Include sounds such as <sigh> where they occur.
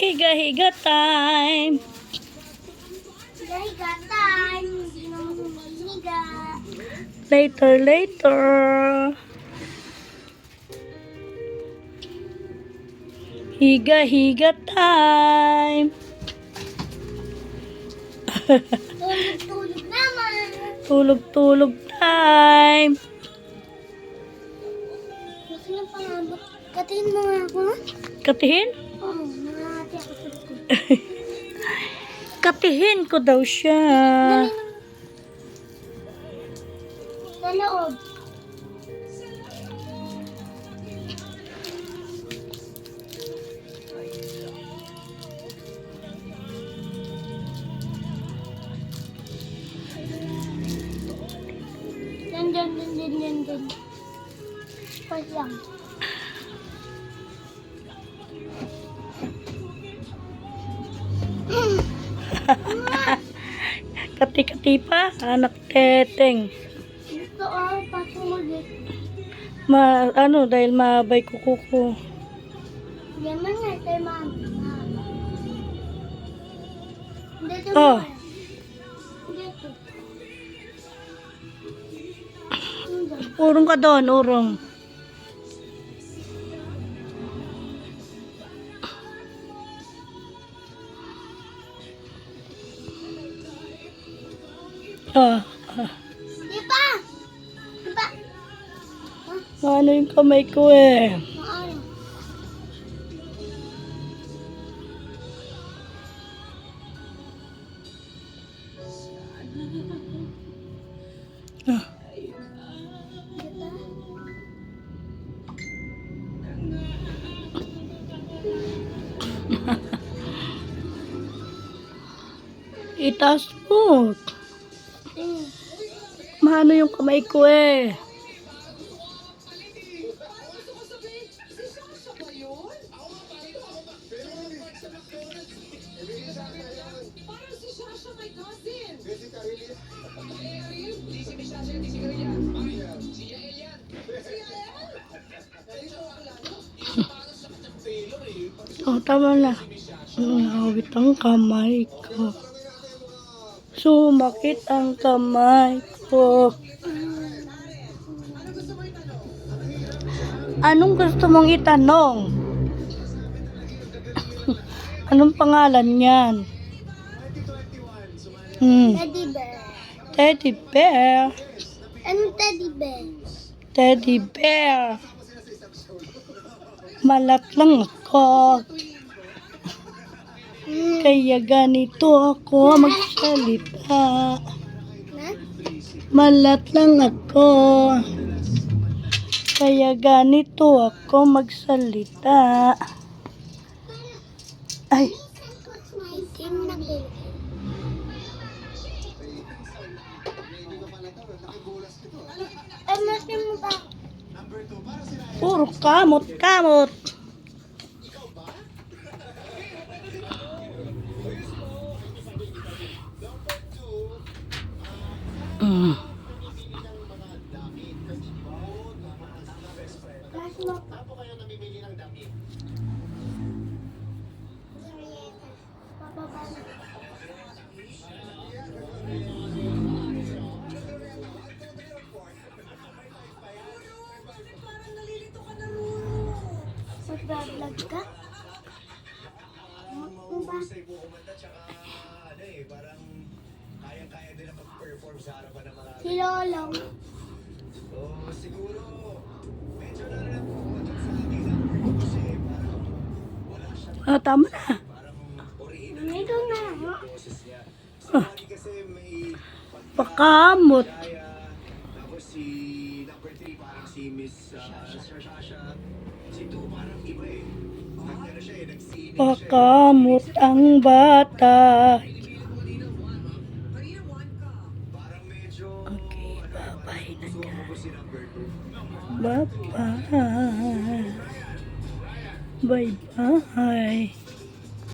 Higa-higa time. Higa time. Humihiga. Later, later. Higa-higa time. Tulog-tulog naman. Tulog-tulog time. Katiin mo nga ako. Katihin? <laughs> Katihin ko daw siya. Sa loob. Yan, yan, yan, yan, yan, <laughs> Kati-kati pa, anak teteng. Gusto ako pa sumugit. Ma, ano, dahil mabay kuko ko. Yan man nga, kay mami. Hindi ito Oh. ito. Hindi. Urong ka doon, urong. Ah. Di pa! Di pa! Ano yung kamay ko eh. Maano? Ah. Itaas mo. Maano yung kamay ko eh. Oh, tama na. Nawit ang kamay ko. Sumakit ang kamay ko. Anong gusto mong itanong? <laughs> Anong pangalan niyan? Hmm. teddy bear. Teddy bear. Anong teddy bear? Teddy bear. Malat lang ako. Hmm. Kaya ganito ako magsalita. Malat lang ako. Kaya ganito ako magsalita. Ay, Hindi mo nagdala. Ay, masin mo ba? Puro kamot, kamot. Mm. Flash mo. Bababa na. Magbablog ka? Ano ba? Si Lolong. Ah, tama na. Ito na. Ah, pakamot. Tapos si number 3 parang si Miss uh, Sasha. Si 2 parang iba eh. Siya eh, siya. Pakamot ang bata. Parang bye-bye na 2. Bye-bye. Bye-bye.